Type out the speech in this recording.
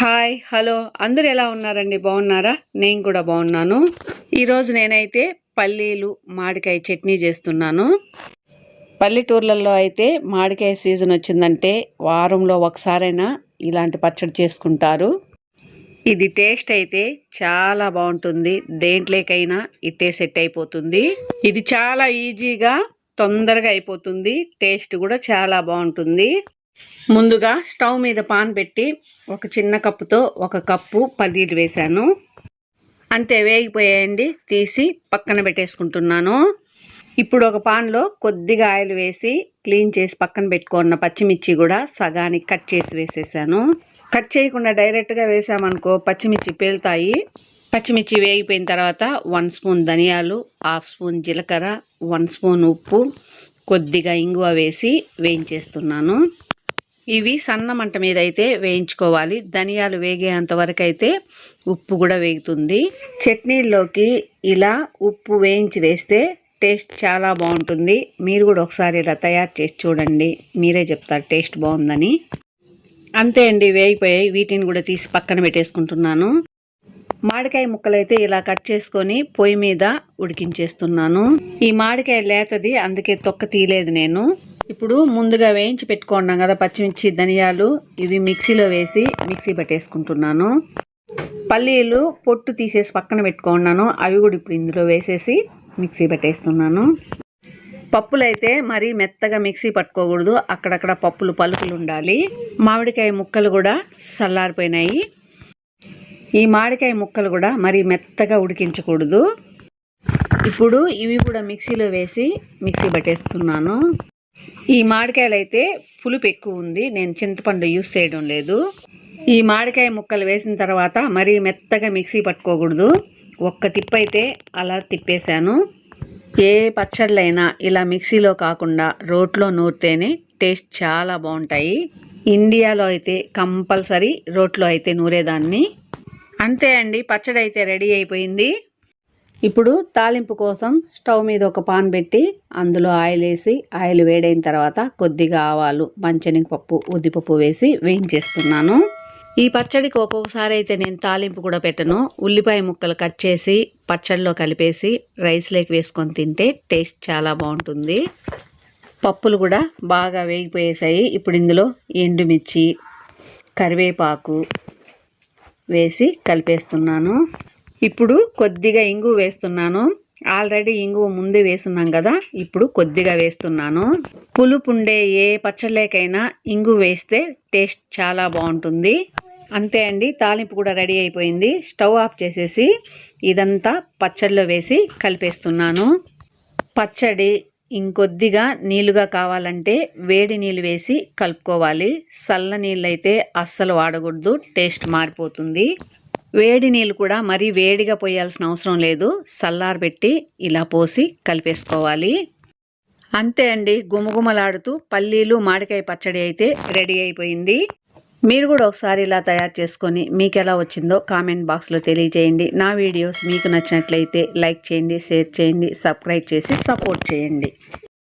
Hi hello. అందరు ఎలా ఉన్నారండి? బాగున్నారా? నేను కూడా బాగున్నాను. ఈరోజు నేనైతే పల్లీలు మామిడికాయ చట్నీ చేస్తున్నాను. పల్లెటూర్లలో అయితే మామిడికాయ సీజన్ వచ్చిందంటే వారంలో ఒకసారైనా ఇలాంటి పచ్చడి చేసుకుంటారు. ఇది టేస్ట్ అయితే చాలా బాగుంటుంది. దేంట్లోకైనా ఇట్టే సెట్ అయిపోతుంది. ఇది చాలా ఈజీగా తొందరగా అయిపోతుంది. టేస్ట్ కూడా చాలా బాగుంటుంది. ముందుగా స్టవ్ మీద పాన్ పెట్టి ఒక చిన్న కప్పుతో ఒక కప్పు పల్లీలు వేశాను. అంతే వేగిపోయాయండి. తీసి పక్కన పెట్టేసుకుంటున్నాను. ఇప్పుడు ఒక పాన్లో కొద్దిగా ఆయిల్ వేసి క్లీన్ చేసి పక్కన పెట్టుకున్న పచ్చిమిర్చి కూడా సగానికి కట్ చేసి వేసేసాను. కట్ చేయకుండా డైరెక్ట్గా వేసామనుకో పచ్చిమిర్చి పేలుతాయి. పచ్చిమిర్చి వేగిపోయిన తర్వాత వన్ స్పూన్ ధనియాలు హాఫ్ స్పూన్ జీలకర్ర వన్ స్పూన్ ఉప్పు కొద్దిగా ఇంగువ వేసి వేయించేస్తున్నాను. ఇవి సన్న మంట మీద అయితే వేయించుకోవాలి. ధనియాలు వేగేంత వరకు అయితే ఉప్పు కూడా వేగుతుంది. చట్నీల్లోకి ఇలా ఉప్పు వేయించి వేస్తే టేస్ట్ చాలా బాగుంటుంది. మీరు కూడా ఒకసారి ఇలా తయారు చేసి చూడండి. మీరే చెప్తారు టేస్ట్ బాగుందని. అంతే అండి వేగిపోయాయి. వీటిని కూడా తీసి పక్కన పెట్టేసుకుంటున్నాను. మామిడికాయ ముక్కలైతే ఇలా కట్ చేసుకొని పొయ్యి మీద ఉడికించేస్తున్నాను. ఈ మామిడికాయ లేతది అందుకే తొక్క తీయలేదు నేను. ఇప్పుడు ముందుగా వేయించి పెట్టుకున్నాం కదా పచ్చిమిర్చి ధనియాలు. ఇవి మిక్సీలో వేసి మిక్సీ పెట్టేసుకుంటున్నాను. పల్లీలు పొట్టు తీసేసి పక్కన పెట్టుకున్నాను. అవి కూడా ఇప్పుడు ఇందులో వేసేసి మిక్సీ పెట్టేస్తున్నాను. పప్పులు అయితే మరీ మెత్తగా మిక్సీ పట్టుకోకూడదు. అక్కడక్కడ పప్పులు పలుకులు ఉండాలి. మామిడికాయ ముక్కలు కూడా చల్లారిపోయినాయి. ఈ మామిడికాయ ముక్కలు కూడా మరీ మెత్తగా ఉడికించకూడదు. ఇప్పుడు ఇవి కూడా మిక్సీలో వేసి మిక్సీ పట్టేస్తున్నాను. ఈ మామిడికాయలు అయితే పులుపు ఎక్కువ ఉంది. నేను చింతపండు యూస్ చేయడం లేదు. ఈ మామిడికాయ ముక్కలు వేసిన తర్వాత మరీ మెత్తగా మిక్సీ పట్టుకోకూడదు. ఒక్క తిప్పైతే అయితే అలా తిప్పేశాను. ఏ పచ్చళ్ళైనా ఇలా మిక్సీలో కాకుండా రోట్లో నూరితేనే టేస్ట్ చాలా బాగుంటాయి. ఇండియాలో అయితే కంపల్సరీ రోట్లో అయితే నూరేదాన్ని. అంతే అండి. పచ్చడి అయితే రెడీ అయిపోయింది. ఇప్పుడు తాలింపు కోసం స్టవ్ మీద ఒక పాన్ పెట్టి అందులో ఆయిల్ వేసి ఆయిల్ వేడైన తర్వాత కొద్దిగా ఆవాలు మంచెనగపప్పు ఉద్దిపప్పు వేసి వేయించేస్తున్నాను. ఈ పచ్చడికి ఒక్కొక్కసారి అయితే నేను తాలింపు కూడా పెట్టను. ఉల్లిపాయ ముక్కలు కట్ చేసి పచ్చడిలో కలిపేసి రైస్లోకి వేసుకొని తింటే టేస్ట్ చాలా బాగుంటుంది. పప్పులు కూడా బాగా వేగిపోయేసాయి. ఇప్పుడు ఇందులో ఎండుమిర్చి కరివేపాకు వేసి కలిపేస్తున్నాను. ఇప్పుడు కొద్దిగా ఇంగు వేస్తున్నాను. ఆల్రెడీ ఇంగువ ముందు వేస్తున్నాం కదా ఇప్పుడు కొద్దిగా వేస్తున్నాను. పులుపు ఉండే ఏ పచ్చళ్ళకైనా ఇంగు వేస్తే టేస్ట్ చాలా బాగుంటుంది. అంతే అండి తాలింపు కూడా రెడీ అయిపోయింది. స్టవ్ ఆఫ్ చేసేసి ఇదంతా పచ్చడిలో వేసి కలిపేస్తున్నాను. పచ్చడి ఇంకొద్దిగా నీళ్ళుగా కావాలంటే వేడి నీళ్ళు వేసి కలుపుకోవాలి. చల్ల నీళ్ళు అయితే అస్సలు వాడకూడదు టేస్ట్ మారిపోతుంది. వేడి నీళ్ళు కూడా మరీ వేడిగా పోయాల్సిన అవసరం లేదు. పెట్టి ఇలా పోసి కలిపేసుకోవాలి. అంతే అండి. గుమగుమలాడుతూ పల్లీలు మాడికాయ పచ్చడి అయితే రెడీ అయిపోయింది. మీరు కూడా ఒకసారి ఇలా తయారు చేసుకొని మీకు ఎలా వచ్చిందో కామెంట్ బాక్స్లో తెలియజేయండి. నా వీడియోస్ మీకు నచ్చినట్లయితే లైక్ చేయండి షేర్ చేయండి సబ్స్క్రైబ్ చేసి సపోర్ట్ చేయండి.